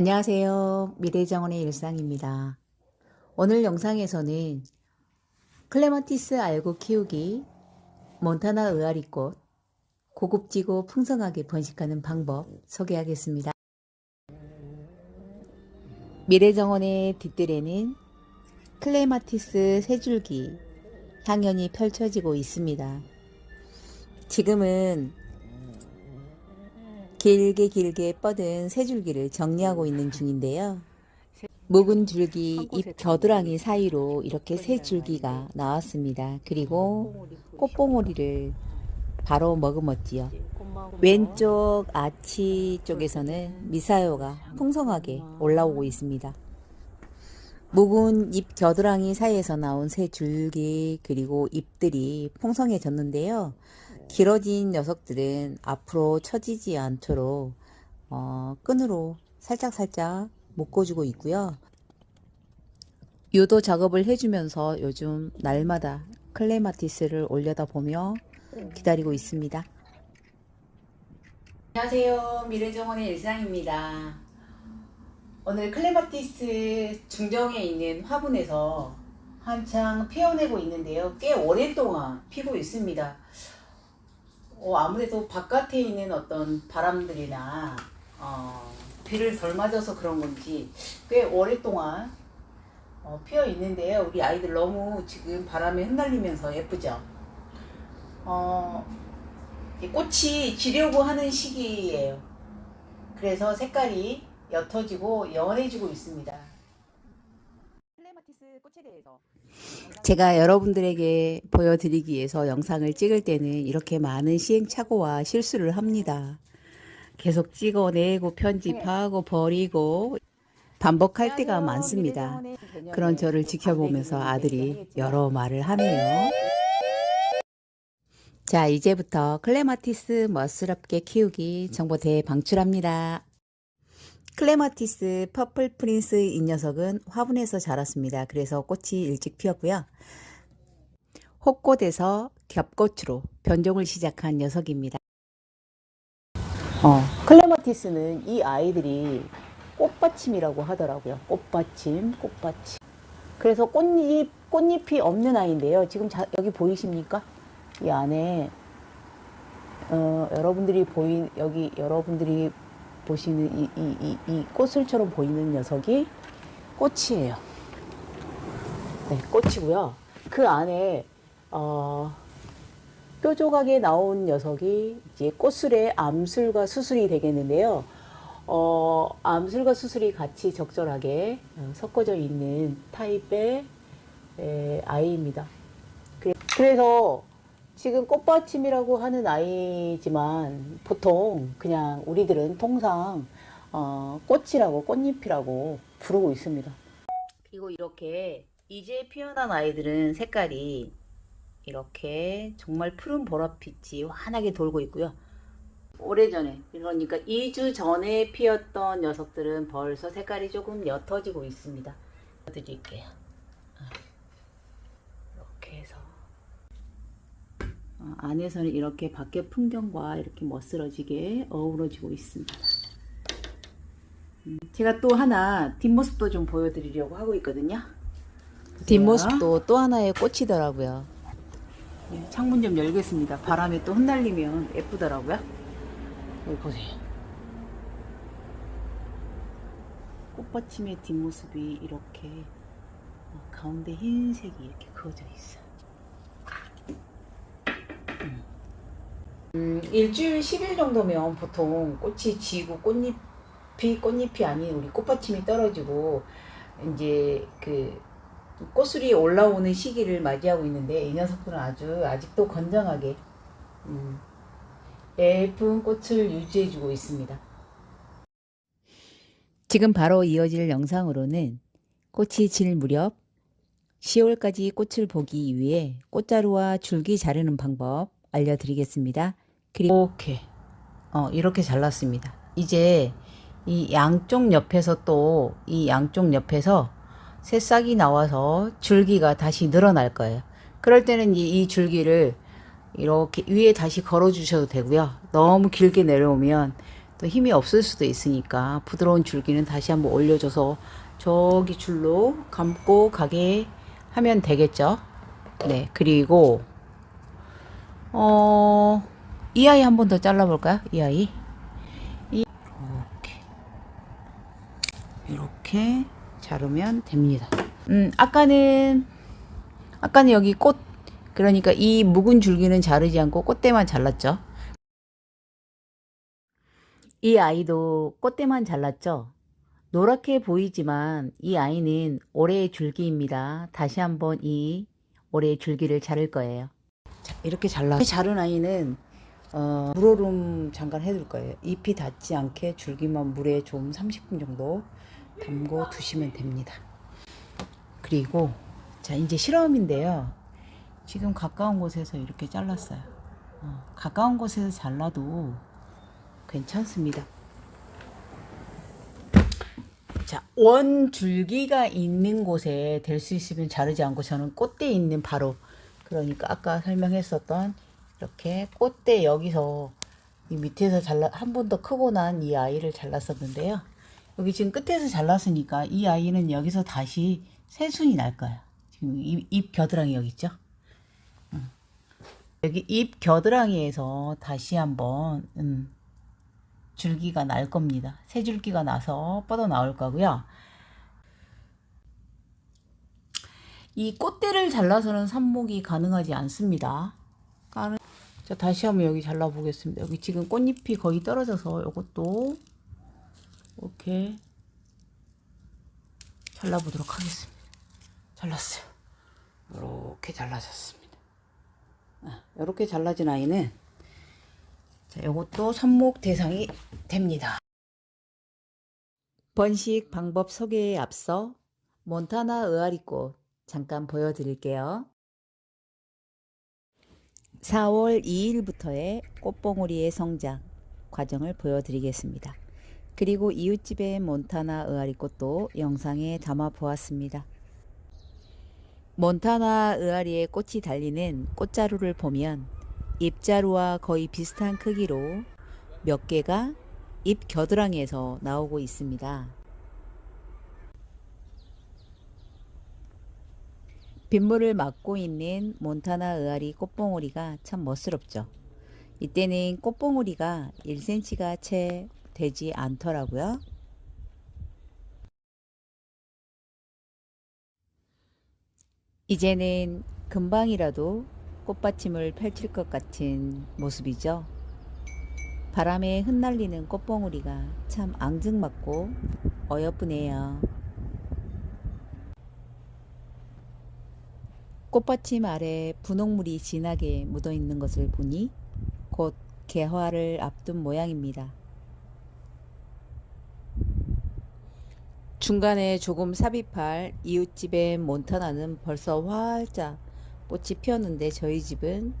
안녕하세요. 미래정원의 일상입니다. 오늘 영상에서는 클레마티스 알고 키우기, 몬타나 의아리꽃, 고급지고 풍성하게 번식하는 방법 소개하겠습니다. 미래정원의 뒷뜰에는 클레마티스 세 줄기 향연이 펼쳐지고 있습니다. 지금은 길게 길게 뻗은 새 줄기를 정리하고 있는 중인데요. 묵은 줄기 잎 겨드랑이 사이로 이렇게 새 줄기가 나왔습니다. 그리고 꽃봉오리를 바로 머금었지요. 왼쪽 아치 쪽에서는 미사요가 풍성하게 올라오고 있습니다. 묵은 잎 겨드랑이 사이에서 나온 새 줄기 그리고 잎들이 풍성해졌는데요. 길어진 녀석들은 앞으로 처지지 않도록 어, 끈으로 살짝살짝 묶어주고 있고요. 유도 작업을 해주면서 요즘 날마다 클레마티스를 올려다 보며 기다리고 있습니다. 안녕하세요. 미래정원의 일상입니다. 오늘 클레마티스 중정에 있는 화분에서 한창 피어내고 있는데요. 꽤 오랫동안 피고 있습니다. 어, 아무래도 바깥에 있는 어떤 바람들이나 어, 비를 덜 맞아서 그런 건지 꽤 오랫동안 어, 피어 있는데요. 우리 아이들 너무 지금 바람에 흩날리면서 예쁘죠? 어, 이 꽃이 지려고 하는 시기예요. 그래서 색깔이 옅어지고 연해지고 있습니다. 클레마티스 꽃에 대해서 제가 여러분들에게 보여드리기 위해서 영상을 찍을 때는 이렇게 많은 시행착오와 실수를 합니다. 계속 찍어내고 편집하고 버리고 반복할 때가 많습니다. 그런 저를 지켜보면서 아들이 여러 말을 하네요. 자, 이제부터 클레마티스 멋스럽게 키우기 정보 대방출합니다. 클레마티스 퍼플 프린스 이 녀석은 화분에서 자랐습니다. 그래서 꽃이 일찍 피었고요. 혹꽃에서 겹꽃으로 변종을 시작한 녀석입니다. 어, 클레마티스는 이 아이들이 꽃받침이라고 하더라고요. 꽃받침, 꽃받침. 그래서 꽃잎, 꽃잎이 없는 아이인데요. 지금 자, 여기 보이십니까? 이 안에 어, 여러분들이 보인 여기 여러분들이 보시는 이, 이, 이, 이 꽃을처럼 보이는 녀석이 꽃이에요. 네, 꽃이고요. 그 안에 어, 뾰족하게 나온 녀석이 이제 꽃술의 암술과 수술이 되겠는데요. 어, 암술과 수술이 같이 적절하게 어, 섞어져 있는 타입의 에, 아이입니다. 그래- 그래서 지금 꽃받침이라고 하는 아이지만 보통 그냥 우리들은 통상 어, 꽃이라고 꽃잎이라고 부르고 있습니다. 그리고 이렇게 이제 피어난 아이들은 색깔이 이렇게 정말 푸른 보랏빛이 환하게 돌고 있고요. 오래전에 그러니까 2주 전에 피었던 녀석들은 벌써 색깔이 조금 옅어지고 있습니다. 드릴게요. 이렇게 해서 어, 안에서는 이렇게 밖의 풍경과 이렇게 멋스러지게 어우러지고 있습니다. 음, 제가 또 하나 뒷모습도 좀 보여드리려고 하고 있거든요. 뒷모습도 또 하나의 꽃이더라고요. 예, 창문 좀 열겠습니다. 바람에 또 흩날리면 예쁘더라고요. 여기 보세요. 꽃받침의 뒷모습이 이렇게 어, 가운데 흰색이 이렇게 그어져 있어요. 음, 일주일 10일 정도면 보통 꽃이 지고 꽃잎이 꽃잎이 아닌 우리 꽃받침이 떨어지고 이제 그 꽃술이 올라오는 시기를 맞이하고 있는데 이 녀석들은 아주 아직도 건장하게 음, 예쁜 꽃을 유지해주고 있습니다. 지금 바로 이어질 영상으로는 꽃이 질 무렵 10월까지 꽃을 보기 위해 꽃자루와 줄기 자르는 방법 알려드리겠습니다. 그리고 이렇게 어, 이렇게 잘랐습니다. 이제 이 양쪽 옆에서 또 이 양쪽 옆에서 새싹이 나와서 줄기가 다시 늘어날 거예요. 그럴 때는 이, 이 줄기를 이렇게 위에 다시 걸어 주셔도 되고요. 너무 길게 내려오면 또 힘이 없을 수도 있으니까 부드러운 줄기는 다시 한번 올려줘서 저기 줄로 감고 가게 하면 되겠죠. 네, 그리고 어, 이 아이 한 번 더 잘라볼까요? 이 아이. 이, 이렇게. 이렇게 자르면 됩니다. 음, 아까는, 아까는 여기 꽃, 그러니까 이 묵은 줄기는 자르지 않고 꽃대만 잘랐죠. 이 아이도 꽃대만 잘랐죠. 노랗게 보이지만 이 아이는 올해의 줄기입니다. 다시 한번 이 올해의 줄기를 자를 거예요. 자, 이렇게 잘라. 자른 아이는 어, 물오름 잠깐 해둘 거예요. 잎이 닿지 않게 줄기만 물에 좀 30분 정도 담고 두시면 됩니다. 그리고 자 이제 실험인데요. 지금 가까운 곳에서 이렇게 잘랐어요. 어, 가까운 곳에서 잘라도 괜찮습니다. 자, 원 줄기가 있는 곳에 될 수 있으면 자르지 않고 저는 꽃대 있는 바로 그러니까 아까 설명했었던 이렇게 꽃대 여기서 이 밑에서 잘라 한 번 더 크고 난 이 아이를 잘랐었는데요. 여기 지금 끝에서 잘랐으니까 이 아이는 여기서 다시 새순이 날 거예요. 지금 잎, 잎 겨드랑이 여기 있죠? 음. 여기 잎 겨드랑이에서 다시 한번 음, 줄기가 날 겁니다. 새 줄기가 나서 뻗어 나올 거고요. 이 꽃대를 잘라서는 삽목이 가능하지 않습니다. 자 다시 한번 여기 잘라 보겠습니다. 여기 지금 꽃잎이 거의 떨어져서 이것도 이렇게 잘라 보도록 하겠습니다. 잘랐어요. 이렇게 잘라졌습니다. 이렇게 잘라진 아이는 자, 요것도 삽목 대상이 됩니다. 번식 방법 소개에 앞서 몬타나 의아리꽃 잠깐 보여드릴게요. 4월 2일부터의 꽃봉오리의 성장 과정을 보여드리겠습니다. 그리고 이웃집의 몬타나 의아리꽃도 영상에 담아 보았습니다. 몬타나 의아리의 꽃이 달리는 꽃자루를 보면 잎자루와 거의 비슷한 크기로 몇 개가 잎 겨드랑이에서 나오고 있습니다. 빗물을 막고 있는 몬타나 의아리 꽃봉오리가 참 멋스럽죠. 이때는 꽃봉오리가 1cm가 채 되지 않더라고요. 이제는 금방이라도 꽃받침을 펼칠 것 같은 모습이죠. 바람에 흩날리는 꽃봉오리가 참 앙증맞고 어여쁘네요. 꽃받침 아래 분홍물이 진하게 묻어 있는 것을 보니 곧 개화를 앞둔 모양입니다. 중간에 조금 삽입할 이웃집의 몬타나는 벌써 활짝 꽃이 피었는데 저희 집은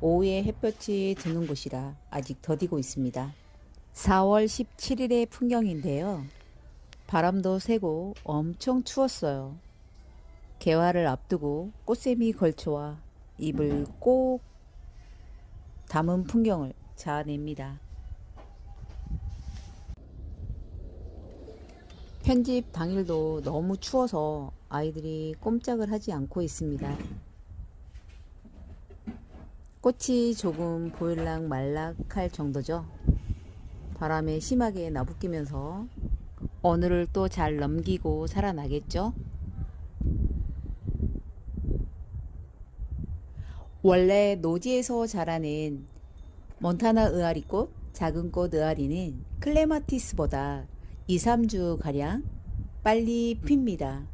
오후에 햇볕이 드는 곳이라 아직 더디고 있습니다. 4월 17일의 풍경인데요. 바람도 세고 엄청 추웠어요. 개화를 앞두고 꽃샘이 걸쳐와 입을 꼭 담은 풍경을 자아냅니다. 편집 당일도 너무 추워서 아이들이 꼼짝을 하지 않고 있습니다. 꽃이 조금 보일락 말락할 정도죠. 바람에 심하게 나부끼면서 오늘을 또잘 넘기고 살아나겠죠. 원래 노지에서 자라는 몬타나 의아리꽃, 작은 꽃 의아리는 클레마티스보다 2, 3주 가량 빨리 핍니다.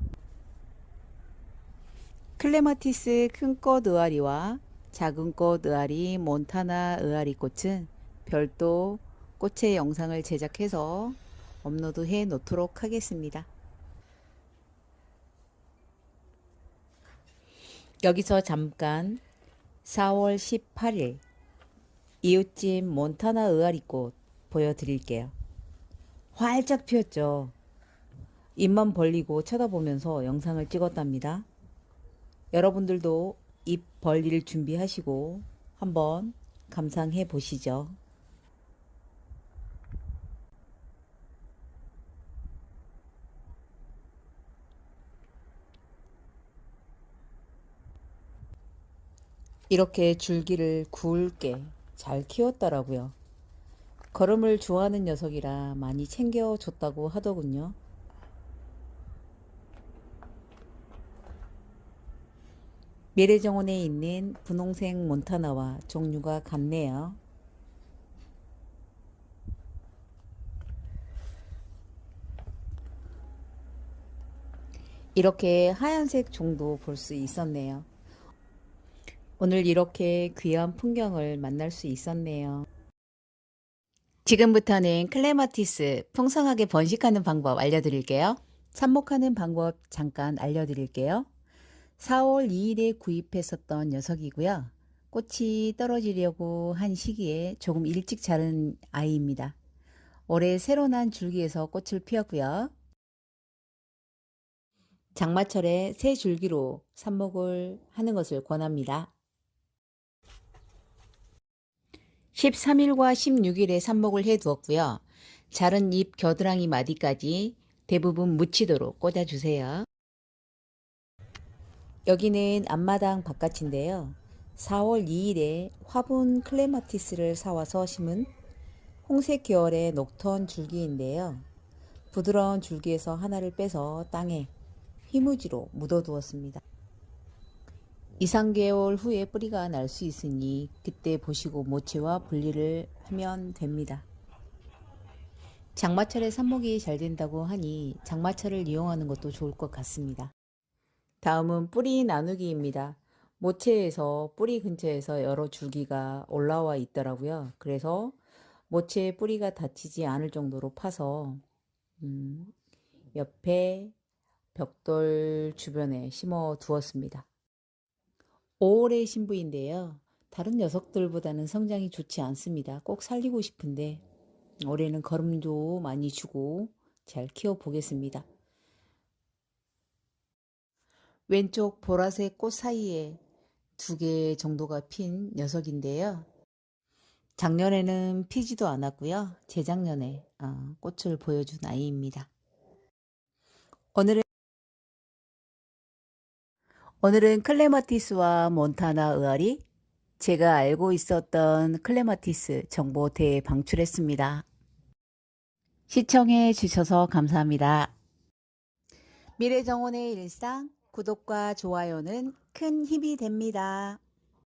클레마티스 큰 꽃 의아리와 작은 꽃 의아리 몬타나 의아리 꽃은 별도 꽃의 영상을 제작해서 업로드 해 놓도록 하겠습니다. 여기서 잠깐 4월 18일 이웃집 몬타나 의아리꽃 보여드릴게요. 활짝 피었죠. 입만 벌리고 쳐다보면서 영상을 찍었답니다. 여러분들도 입 벌릴 준비하시고 한번 감상해 보시죠. 이렇게 줄기를 굵게 잘 키웠더라고요. 걸음을 좋아하는 녀석이라 많이 챙겨줬다고 하더군요. 미래정원에 있는 분홍색 몬타나와 종류가 같네요. 이렇게 하얀색 종도 볼 수 있었네요. 오늘 이렇게 귀한 풍경을 만날 수 있었네요. 지금부터는 클레마티스 풍성하게 번식하는 방법 알려드릴게요. 삽목하는 방법 잠깐 알려드릴게요. 4월 2일에 구입했었던 녀석이고요. 꽃이 떨어지려고 한 시기에 조금 일찍 자른 아이입니다. 올해 새로 난 줄기에서 꽃을 피웠고요. 장마철에 새 줄기로 삽목을 하는 것을 권합니다. 13일과 16일에 삽목을 해 두었고요. 자른 잎 겨드랑이 마디까지 대부분 묻히도록 꽂아주세요. 여기는 앞마당 바깥인데요. 4월 2일에 화분 클레마티스를 사와서 심은 홍색 계열의 녹턴 줄기인데요. 부드러운 줄기에서 하나를 빼서 땅에 희무지로 묻어두었습니다. 2, 3개월 후에 뿌리가 날 수 있으니 그때 보시고 모체와 분리를 하면 됩니다. 장마철에 삽목이 잘 된다고 하니 장마철을 이용하는 것도 좋을 것 같습니다. 다음은 뿌리 나누기입니다. 모체에서 뿌리 근처에서 여러 줄기가 올라와 있더라고요. 그래서 모체의 뿌리가 다치지 않을 정도로 파서 음, 옆에 벽돌 주변에 심어 두었습니다. 5월의 신부인데요. 다른 녀석들보다는 성장이 좋지 않습니다. 꼭 살리고 싶은데 올해는 걸음도 많이 주고 잘 키워 보겠습니다. 왼쪽 보라색 꽃 사이에 두 개 정도가 핀 녀석인데요. 작년에는 피지도 않았고요. 재작년에 어, 꽃을 보여준 아이입니다. 오늘은 오늘은 클레마티스와 몬타나 의아리 제가 알고 있었던 클레마티스 정보 대방출했습니다. 시청해 주셔서 감사합니다. 미래정원의 일상 구독과 좋아요는 큰 힘이 됩니다.